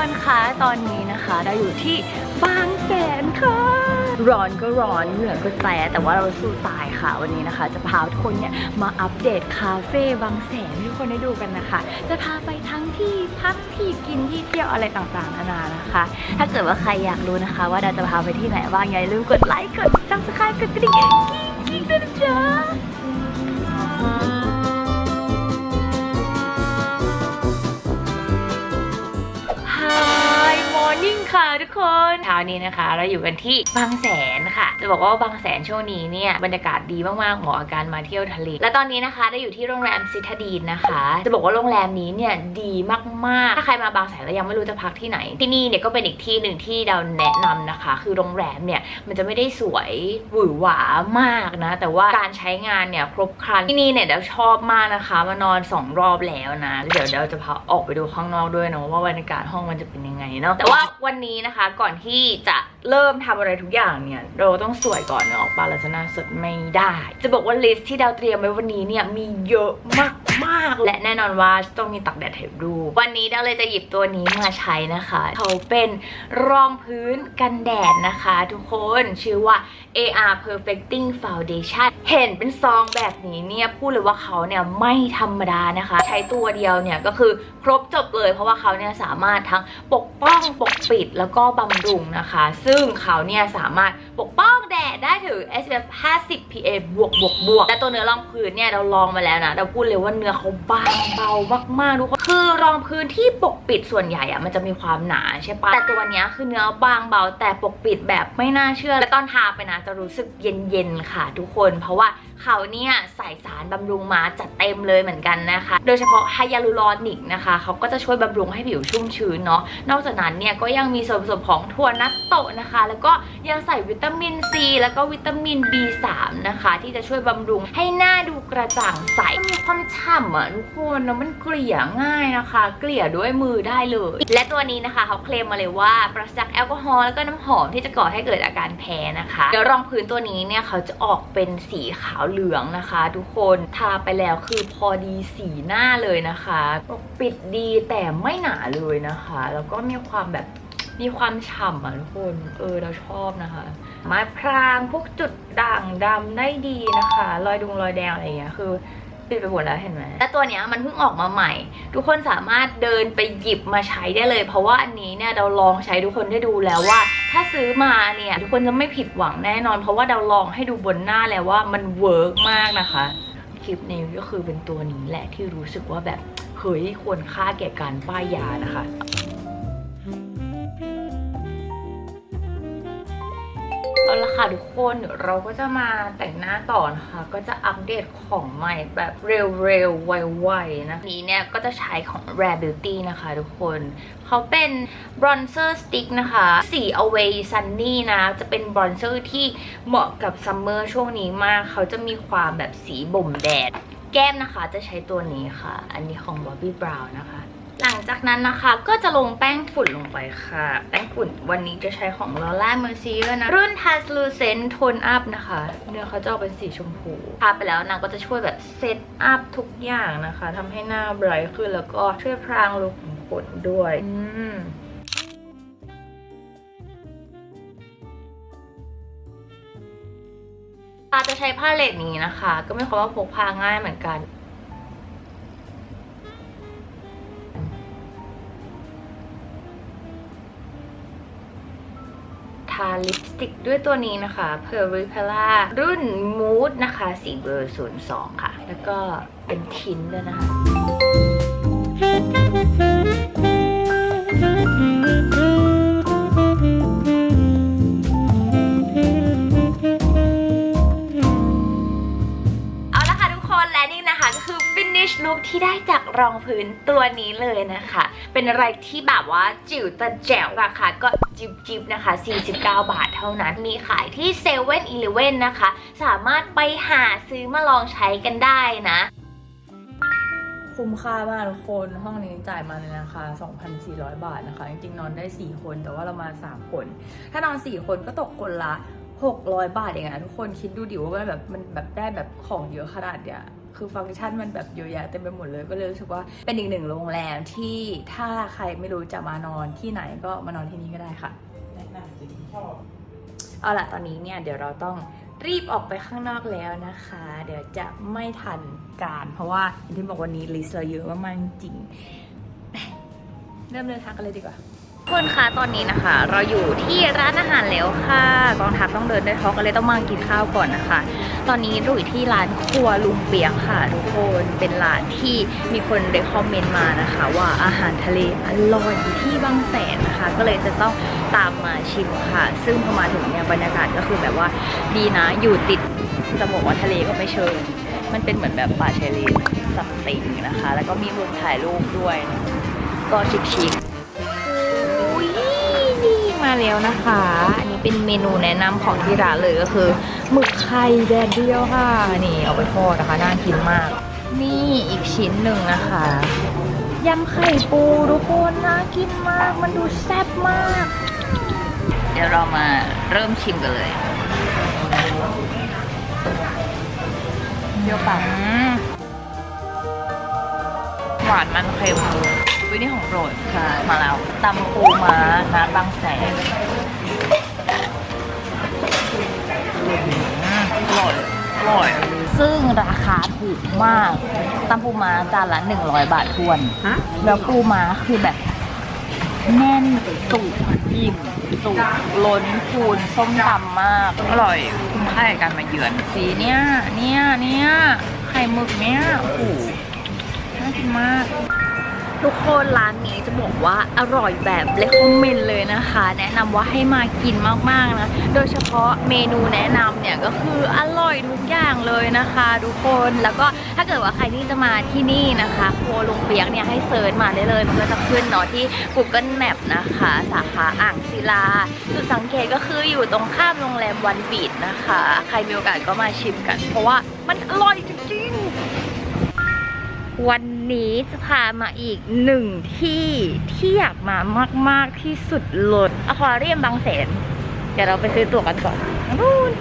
คนคะตอนนี้นะคะ เราอยู่ที่บางแสนค่ะ ร้อนก็ร้อนเหนื่อยก็แสแต่ว่าเราสู้ตายค่ะวันนี้นะคะ จะพาทุกคนเนี่ยมาอัปเดตคาเฟ่บางแสนให้ทุกคนได้ดูกันนะคะ จะพาไปทั้งที่พักที่กินที่เที่ยวอะไรต่างๆนานานะคะ ถ้าเกิดว่าใครอยากรู้นะคะ ว่าเราจะพาไปที่ไหนบ้างอย่าลืมกดไลค์กดซับสไครต์กดกระดิ่งกิ๊งๆด้วยนะจ๊ะ นเช้านี้นะคะ เราอยู่กันที่บางแสนค่ะ จะบอกว่าบางแสนช่วงนี้เนี่ยบรรยากาศดีมากๆเหมาะกับการมาเที่ยวทะเล และตอนนี้นะคะได้อยู่ที่โรงแรมซิทาดีนนะคะ จะบอกว่าโรงแรมนี้เนี่ยดีมากๆ ถ้าใครมาบางแสนแล้วยังไม่รู้จะพักที่ไหน ที่นี่เนี่ยก็เป็นอีกที่หนึ่งที่เราแนะนำนะคะ คือโรงแรมเนี่ยมันจะไม่ได้สวยหวือหวามากนะ แต่ว่าการใช้งานเนี่ยครบครันที่นี่เนี่ยเดี๋ยวชอบมากนะคะมานอนสองรอบแล้วนะ เดี๋ยวเราจะพาออกไปดูข้างนอกด้วยเนาะว่าบรรยากาศห้องมันจะเป็นยังไงเนาะแต่ว่าวันนี้นะคะก่อนที่จะเริ่มทำอะไรทุกอย่างเนี่ย เราต้องสวยก่อนเนาะออกปาเราจะน่าสดไม่ได้ จะบอกว่าลิสต์ที่ดาวเตรียมไว้วันนี้เนี่ยมีเยอะมาก ๆและแน่นอนว่าต้องมีตักแดดเทปรูวันนี้ดาเลยจะหยิบตัวนี้มาใช้นะคะ เขาเป็นรองพื้นกันแดดนะคะ ทุกคนชื่อว่า AR Perfecting Foundation เห็นเป็นซองแบบนี้เนี่ยพูดเลยว่าเขาเนี่ยไม่ธรรมดานะคะ ใช้ตัวเดียวเนี่ยก็คือครบจบเลยเพราะว่าเขาเนี่ยสามารถทั้งปกป้องปกปิดแล้วก็บำรุงนะคะ ซึ่งเขาเนี่ยสามารถปกป้องแดดได้ถึง SPF 50 PA บวกบวกบวกและตัวเนื้อรองพื้นเนี่ยเราลองมาแล้วนะเราพูดเลยว่าเนื้อเขาบางเบามากๆทุกคนคือรองพื้นที่ปกปิดส่วนใหญ่อะมันจะมีความหนาใช่ปะแต่ตัวเนี้ยคือเนื้อบางเบาแต่ปกปิดแบบไม่น่าเชื่อและตอนทาไปนะจะรู้สึกเย็นๆค่ะ ทุกคนเพราะว่า เขาเนี่ยใส่สารบำรุงมาจัดเต็มเลยเหมือนกันนะคะ โดยเฉพาะไฮยาลูรอนิกนะคะเขาก็จะช่วยบำรุงให้ผิวชุ่มชื้นเนาะนอกจากนั้นเนี่ยก็ยังมีส่วนผสมของถั่วนัตโตะนะคะ แล้วก็ยังใส่วิตามินซีแล้วก็วิตามิน B3 นะคะ ที่จะช่วยบำรุงให้หน้าดูกระจ่างใสมีความฉ่ำอะทุกคนแล้วมันเกลี่ยง่ายนะคะ เกลี่ยด้วยมือได้เลย และตัวนี้นะคะเขาเคลมมาเลยว่าปราศจากแอลกอฮอล์แล้วก็น้ำหอมที่จะก่อให้เกิดอาการแพ้นะคะเดี๋ยวรองพื้นตัวนี้เนี่ยเขาจะออกเป็นสีขาวเหลืองนะคะ ทุกคนทาไปแล้วคือพอดีสีหน้าเลยนะคะปกปิดดีแต่ไม่หนาเลยนะคะ แล้วก็มีความแบบมีความฉ่ำอะทุกคน เออเราชอบนะคะมาพรางพวกจุดด่างดำได้ดีนะคะ รอยดุงรอยแดงอะไรอย่างเงี้ยคือ ปิดไปหมดแล้วเห็นไหมแต่ตัวเนี้ยมันเพิ่งออกมาใหม่ ทุกคนสามารถเดินไปหยิบมาใช้ได้เลย เพราะว่าอันนี้เนี่ยเราลองใช้ทุกคนได้ดูแล้วว่า ถ้าซื้อมาเนี่ยทุกคนจะไม่ผิดหวังแน่นอน เพราะว่าเราลองให้ดูบนหน้าแล้วว่ามันเวิร์กมากนะคะคลิปนี้ก็คือเป็นตัวนี้แหละที่รู้สึกว่าแบบเฮ้ยควรค่าแก่การป้ายยานะคะ เอาละค่ะทุกคนเดี๋ยวเราก็จะมาแต่งหน้าต่อนะคะ ก็จะอัปเดตของใหม่แบบเร็วๆ ไวๆนะนี้เนี่ยก็จะใช้ของ Rare Beauty นะคะทุกคนเขาเป็น bronzer stick นะคะ สี Away Sunny นะ จะเป็น bronzer ที่เหมาะกับซัมเมอร์ช่วงนี้มาก เขาจะมีความแบบสีบ่มแดด แก้มนะคะจะใช้ตัวนี้ค่ะ อันนี้ของ Bobbi Brown นะคะ หลังจากนั้นนะคะก็จะลงแป้งฝุ่นลงไปค่ะ แป้งฝุ่นวันนี้จะใช้ของ Laura Mercier นะ รุ่น Translucent Tone Up นะคะ เนื้อเขาจะออกเป็นสีชมพูทาไปแล้วนางก็จะช่วยแบบเซตอัพทุกอย่างนะคะทำให้หน้าไบรท์ขึ้นแล้วก็ช่วยพรางรูขุมขนด้วยอืมปาจะใช้ผ้าเลดนี้นะคะ ก็ไม่ความว่าพกพาง่ายเหมือนกันาลิปสติกด้วยตัวนี้นะคะ p e r i p e l a รุ่น Mood นะคะสีเบอร์ 02 ค่ะ แล้วก็เป็นทินด้วยนะคะ finish look ที่ได้จากรองพื้นตัวนี้เลยนะคะ เป็นอะไรที่แบบว่าจิ๋วแต่แจ๋วราคาก็จิบจิบๆนะคะ 49 บาทเท่านั้น มีขายที่7 e เ e ่ e อนะคะ สามารถไปหาซื้อมาลองใช้กันได้นะ คุ้มค่ามากทุกคน ห้องนี้จ่ายมาเลยนะคะ2,400 บาทนะคะ จริงๆ นอนได้ 4 คน แต่ว่าเรามา 3 คน ถ้านอน 4 คนก็ตกคนละ600 บาทเองอะทุกคนคิดดูดิว่าแบบมันแบบได้แบบของเยอะขนาดเนี้ย คือฟังก์ชันมันแบบเยอะแยะเต็มไปหมดเลย ก็เลยรู้สึกว่าเป็นอีกหนึ่งโรงแรมที่ถ้าใครไม่รู้จะมานอนที่ไหนก็มานอนที่นี่ก็ได้ค่ะแนะนำจริงชอบเอาล่ะตอนนี้เนี่ยเดี๋ยวเราต้องรีบออกไปข้างนอกแล้วนะคะ เดี๋ยวจะไม่ทันการ เพราะว่าอย่างที่บอกวันนี้ลิสต์เราเยอะมากๆจริงๆไปเริ่มเดินทางกันเลยดีกว่าทุก คนคะตอนนี้นะคะ เราอยู่ที่ร้านอาหารแล้วค่ะกองทัพต้องเดินด้วยท้องก็เลยต้องมากินข้าวก่อนนะคะ ตอนนี้เราอยู่ที่ร้านครัวลุงเปียกค่ะ ทุกคนเป็นร้านที่มีคนได้คอมเมนต์มานะคะ ว่าอาหารทะเลอร่อยอยู่ที่บางแสนนะคะ ก็เลยจะต้องตามมาชิมค่ะ ซึ่งพอมาถึงเนี่ยบรรยากาศก็คือแบบว่าดีนะอยู่ติดจะบอกว่าทะเลก็ไม่เชิง มันเป็นเหมือนแบบป่าชายเลนสัมติงนะคะ แล้วก็มีมุมถ่ายรูปด้วย ก็ชิคๆ มาแล้วนะคะ อันนี้เป็นเมนูแนะนำของที่ร้านเลยก็คือหมึกไข่แดดเดียวค่ะ นี่เอาไปทอดนะคะน่ากินมาก นี่อีกชิ้นหนึ่งนะคะยำไข่ปูทุกคนน่ากินมาก มันดูแซ่บมาก เดี๋ยวเรามาเริ่มชิมกันเลยเดี๋ยวปังหวานมันเค็ม วินี่ของโปรดค่ะ มาแล้วตำปูม้าร้านบางแสนอืมอร่อยอร่อย ซึ่งราคาถูกมากตำปูม้าจานละ 100 บาททวนฮะแล้วปูม้าคือแบบแน่นตุกอิ่มตุกล้นคูณส้มตำมาก อร่อยคุ้มค่ากับการมาเยือนสีเนี่ยเนี่ยเนี่ยไข่หมึกเนี่ยโอ้โหน่ากินมาก ทุกคนร้านนี้จะบอกว่าอร่อยแบบเลคอมเมนเลยนะคะ แนะนำว่าให้มากินมากๆนะ โดยเฉพาะเมนูแนะนำเนี่ยก็คืออร่อยทุกอย่างเลยนะคะทุกคนแล้วก็ถ้าเกิดว่าใครที่จะมาที่นี่นะคะครัวลุงเปียกเนี่ยให้เซิร์ชมาได้เลยมันก็จะขึ้นเนาะที่ Google Map นะคะ สาขาอ่างศิลาจุดสังเกตก็คืออยู่ตรงข้ามโรงแรมวันบีดนะคะ ใครมีโอกาสก็มาชิมกัน เพราะว่ามันอร่อยจริงๆวัน นี้จะพามาอีกหนึ่งที่ที่อยากมามาก ๆที่สุดเลยอควาเรียมบางแสน เดี๋ยวเราไปซื้อตั๋วกันก่อนนู่น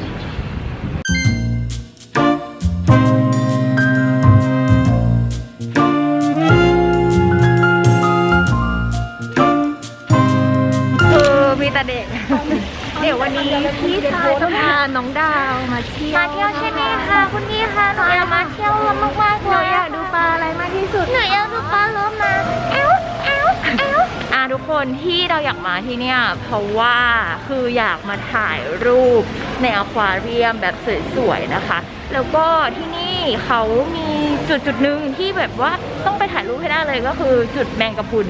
คือมีแต่เด็ก เดี๋ยววันนี้พี่ชายจะพาน้องดาวมาเที่ยวมาเที่ยวใช่ไหมคะคุณพี่คะหนูอยากมาเที่ยวมากมากๆเลยอยากดูปลาอะไรมากที่สุดหนูอยากดูปลาโลมาเอ้าเอ้าเอ้าอะทุกคนที่เราอยากมาที่เนี่ยเพราะว่าคืออยากมาถ่ายรูปในอควาเรียมแบบสวยๆนะคะ แล้วก็ที่นี่เขามีจุดจุดๆหนึ่งที่แบบว่าต้องไปถ่ายรูปให้ได้เลยก็คือจุดแมงกะพรุน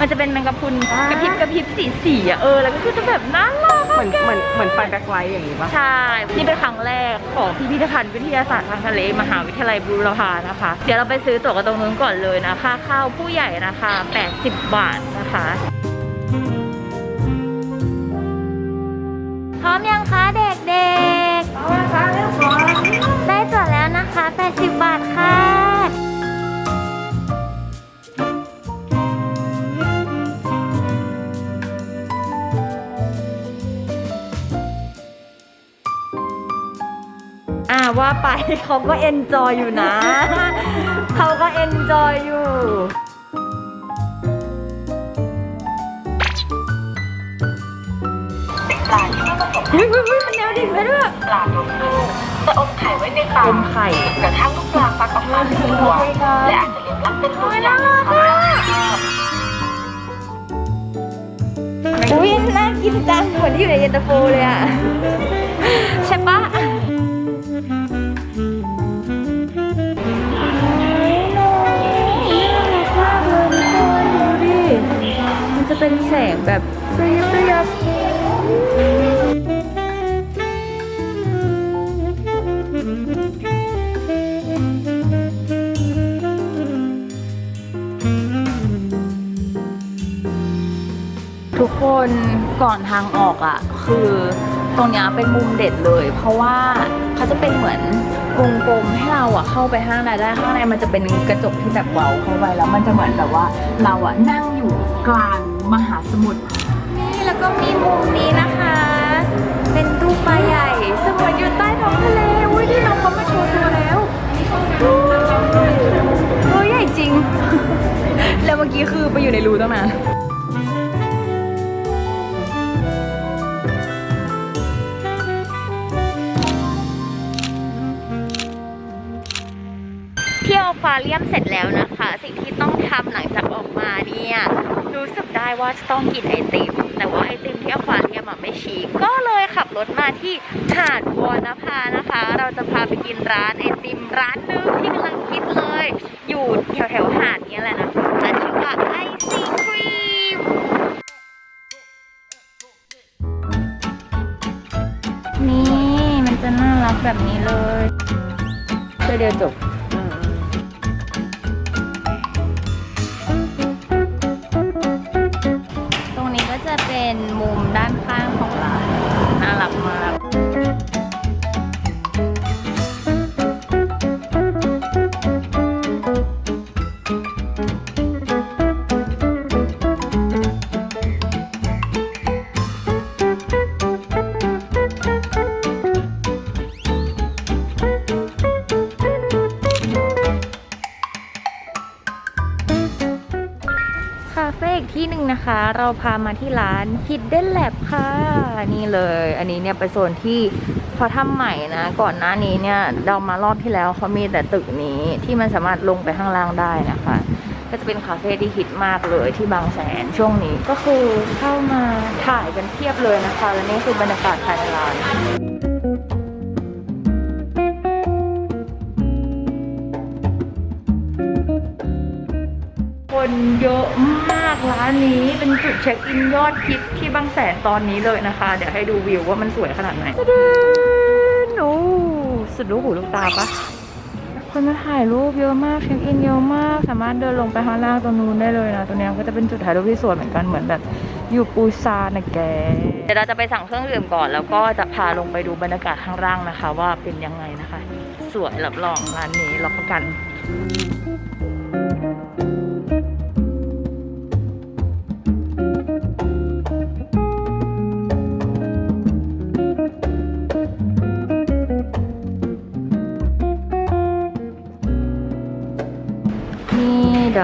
มันจะเป็นแมงกะพรุนกระพริบกระพริบสีสีๆอะเออแล้วก็คือจะแบบน่ารัก เหมือนเหมือนเหมือนไปแบ็คไลท์อย่างนี้ปะใช่ นี่เป็นครั้งแรกของพิพิธภัณฑ์วิทยาศาสตร์ทางทะเลมหาวิทยาลัยบูรพานะคะ เดี๋ยวเราไปซื้อตั๋วกันตรงนู้นก่อนเลยนะค่าเข้าผู้ใหญ่นะคะ 80 บาทนะคะ พร้อมยังคะ ว่าไปเขาก็เอนจอยอยู่นะ เขาก็เอนจอยอยู่เฮ้ยเฮ้ยเฮ้ยมันแนวดิ่งไปด้วยปลาตัวผู้จะอมไข่ไว้ในปากอมไข่กระทั่งลูกปลาฟักออกมาเป็นตัวและอาจจะเลี้ยงลักเป็นลูกอย่างมีความรักอุ้ยน่ากินจังเหมือนที่อยู่ในเย็นตาโฟเลยอะ งแบบระยิบระยับทุกคนก่อนทางออกอะ่ะ คือตรงนี้เป็นมุมเด็ดเลย เพราะว่าเขาจะเป็นเหมือนวงกลมให้เราอะเข้าไปข้างในได้ข้างในมันจะเป็นกระจกที่แบบเว้าเข้าไปแล้วมันจะเหมือนแบบว่าเราอะนั่งอยู่กลาง มหาสมุทรนี่แล้วก็มีมุมนี้นะคะ เป็นตู้ปลาใหญ่สมุนอยู่ใต้ท้องทะเลอุ้ยที่น้องเขามาโชว์ตัวแล้วตัวใหญ่จริง แล้วเมื่อกี้คือไปอยู่ในรูตั้งนานเที่ยวฟาเรียมเสร็จแล้วนะคะ สิ่งที่ต้องทำหลังจากออกมาเนี่ย รู้สึกได้ว่าจะต้องกินไอติม แต่ว่าไอติมที่อควาเรียมอะไม่ชีกก็เลยขับรถมาที่หาดวอนภานะคะ เราจะพาไปกินร้านไอติมร้านนึงที่กำลังคิดเลย อยู่แถวแถวหาดเนี้แหละนะคะร้านชื่อว่าไอซีครีมนี่มันจะน่ารักแบบนี้เลยเพื่อเดียวจบ เป็นมุมด้านข้างของร้านน่ารักมาก นะคะ เราพามาที่ร้าน Hidden Lab ค่ะ นี่เลย อันนี้เนี่ยเป็นโซนที่เขาทำใหม่นะ ก่อนหน้านี้เนี่ยเรามารอบที่แล้วเขามีแต่ตึกนี้ที่มันสามารถลงไปข้างล่างได้นะคะ ก็จะเป็นคาเฟ่ที่ฮิตมากเลยที่บางแสนช่วงนี้ก็คือเข้ามาถ่ายกันเทียบเลยนะคะและนี่คือบรรยากาศภายในร้านคนเยอะมากานนี้เป็นจุดเช็คอินยอดฮิตที่บางแสนตอนนี้เลยนะคะ เดี๋ยวให้ดูวิวว่ามันสวยขนาดไหนโอ้สุดลูกหูลูกตาปะคนมาถ่ายรูปเยอะมากเช็คอินเยอะมาก สามารถเดินลงไปข้างล่างตรงนู้นได้เลยนะตรงนี้ก็จะเป็นจุดถ่ายรูปที่สวยเหมือนกันเหมือนแบบอยู่ปูซานนะแกเดี๋ยวเราจะไปสั่งเครื่องดื่มก่อน แล้วก็จะพาลงไปดูบรรยากาศข้างล่างนะคะ ว่าเป็นยังไงนะคะ สวยรับรองร้านนี้รับประกันนี่เ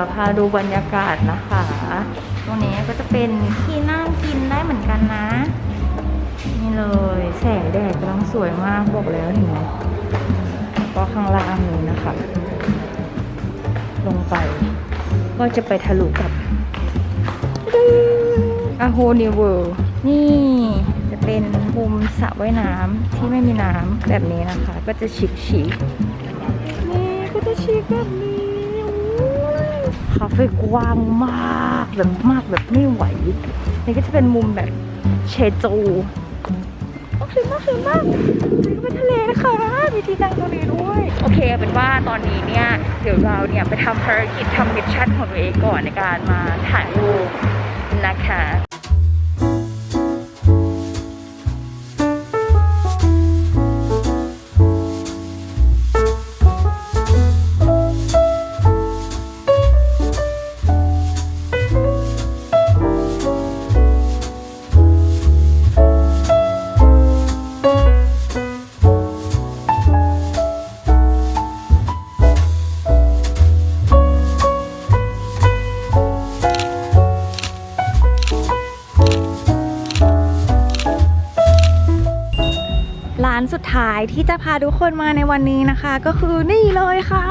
ยวพาดูบรรยากาศนะคะ ตรงนี้ก็จะเป็นที่นั่งกินได้เหมือนกันนะ นี่เลยแสงแดดกำลังสวยมากบอกแล้วเห็นไหมก็ข้างล่างนี้นะคะ ลงไป ก็จะไปทะลุกับอาโฮนิเวิลนี่จะเป็นมุมสระว่ายน้ำที่ไม่มีน้ำแบบนี้นะคะ ก็จะชิคชิคๆนี่ก็จะชิคแบบ คาเฟ่กว้างมากแบบมากแบบไม่ไหว นี่ก็จะเป็นมุมแบบเชจูโอเคมากสวยมากนี่ก็เป็นทะเลนะคะมีที่นั่งตรงนี้ด้วย โอเคเอาเป็นว่าตอนนี้เนี่ย เดี๋ยวเราเนี่ยไปทำภารกิจทำมิชชั่นของตัวเองก่อนในการมาถ่ายรูปนะคะ ที่จะพาทุกคนมาในวันนี้นะคะ ก็คือนี่เลยค่ะ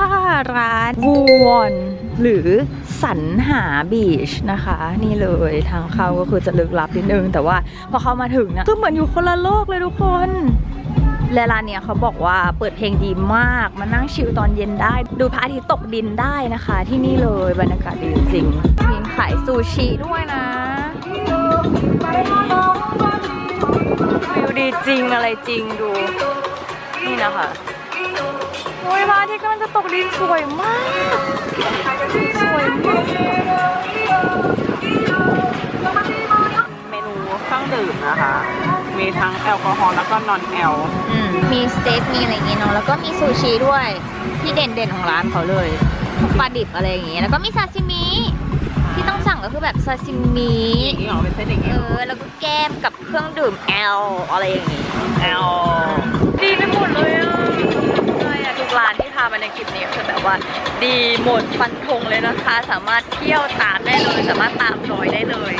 ร้านวูวอนหรือสันหาบีชนะคะ นี่เลยทางเข้าก็คือจะลึกลับนิดนึง แต่ว่าพอเข้ามาถึงนะคือเหมือนอยู่คนละโลกเลยทุกคนและร้านเนี้ยเขาบอกว่าเปิดเพลงดีมาก มานั่งชิลตอนเย็นได้ ดูพระอาทิตย์ตกดินได้นะคะ ที่นี่เลยบรรยากาศดีจริงมีขายซูชิด้วยนะวิวดีจริงอะไรจริงดู นี่นะคะโอ้ยพระอาทิตย์กำลังจะตกดินสวยมาก สวยมากเมนูเครื่องดื่มนะคะ มีทั้งแอลกอฮอล์แล้วก็นอนแอลอืมมีสเต็กมีอะไรอย่างงี้เนาะแล้วก็มีซูชิด้วยที่เด่นๆของร้านเขาเลยพวกปลาดิบอะไรอย่างงี้แล้วก็มีซาซิมิที่ต้องสั่งก็คือแบบซาซิมิอย่างนี้เหรอเป็นเส้นอย่างเอนี้เหรออแล้วก็แก้มกับเครื่องดื่มแอลอะไรอย่างงี้แอล ดีไปหมดเลยอะใช่อะทุกร้านที่พาามาในคลิปนี้คือแบบว่า ดีหมดฟันธงเลยนะคะ สามารถเที่ยวตามได้เลย สามารถตามรอยได้เลย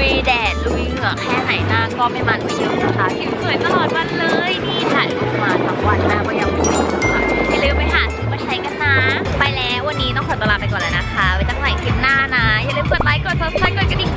ุยแดดลุยเหงื่อแค่ไหนหน้าก็ไม่มันไม่เยอะนะคะผิวสวยตลอดวันเลยนี่ถ่ายรูปมาทั้งวันหน้าก็ยังไม่เยค่ะอย่าลืมไปหาซื้อมาใช้กันนะ ไปแล้ววันนี้ต้องขอตลาไปก่อนแล้วนะคะไว้ตั้งไหนคลิปหน้านะอย่าลืมกดไลค์กดซับสไครต์กดกระดิ่ง